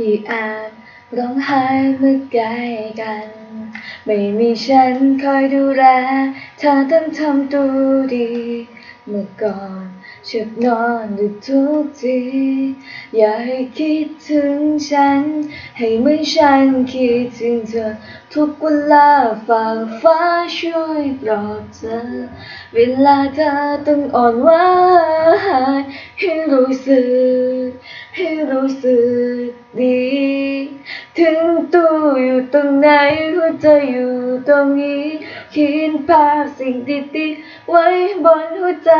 ยีอาจร้องไห้เมื่อใกลกัน ไม่มีฉันคอยดูแลเธอต้องทำตัวดี เมื่อก่อนชอบนอนดึกทุกที อย่าให้คิดถึงฉัน ให้เหมือนฉันคิดถึงเธอ ทุกเวลาฝากฟ้าช่วยปลอบเธอ เวลาเธอต้องอ่อนไหวให้รู้สึก สึกดี ถึงตัวอยู่ตรงไหนหัวใจอยู่ตรงนี้เขียนภาพสิ่งดีๆไว้บนหัวใจ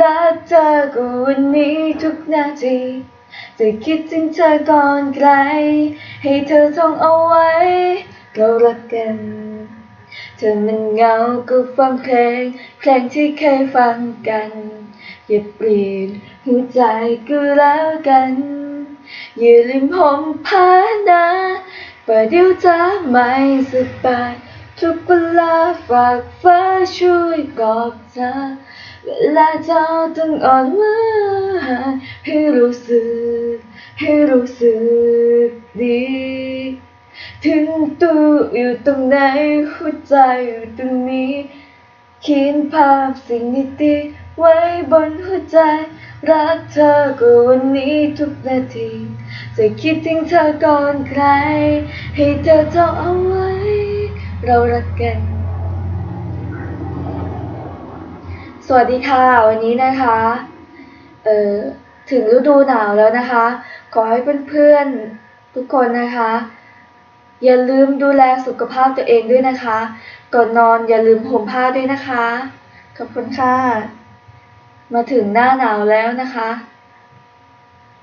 รักเธอกววันนี้ทุกนาทีจะคิดถึงเธอก่อนใครให้เธอท่องเอาไว้ เรารักกัน เธอมันเหงาก็ฟังเพลง เพลงที่เคยฟังกัน อย่าเปลี่ยนหัวใจก็แล้วกัน อย่าลืมผมผ้านะประเดี๋ยวจะไม่สบายทุกเวลาฝากฟ้าช่วยกอดเธอเวลาเธอต้องอ่อนไหวให้รู้สึกให้รู้สึกดี ถึงตัวอยู่ตรงไหนหัวใจอยู่ตรงนี้เขียนภาพสิ่งดีๆไว้บนหัวใจ รักเธอกว่าวันนี้ทุกนาที จะคิดถึงเธอก่อนใคร ให้เธอท่องเอาไว้ เรารักกัน สวัสดีค่ะ วันนี้นะคะ เอ่อ ถึงฤดูหนาวแล้วนะคะ ขอให้เพื่อนๆ ทุกคนนะคะ อย่าลืมดูแลสุขภาพตัวเองด้วยนะคะ ก่อนนอนอย่าลืมห่มผ้าด้วยนะคะ ขอบคุณค่ะ มาถึงหน้าหนาวแล้วนะคะ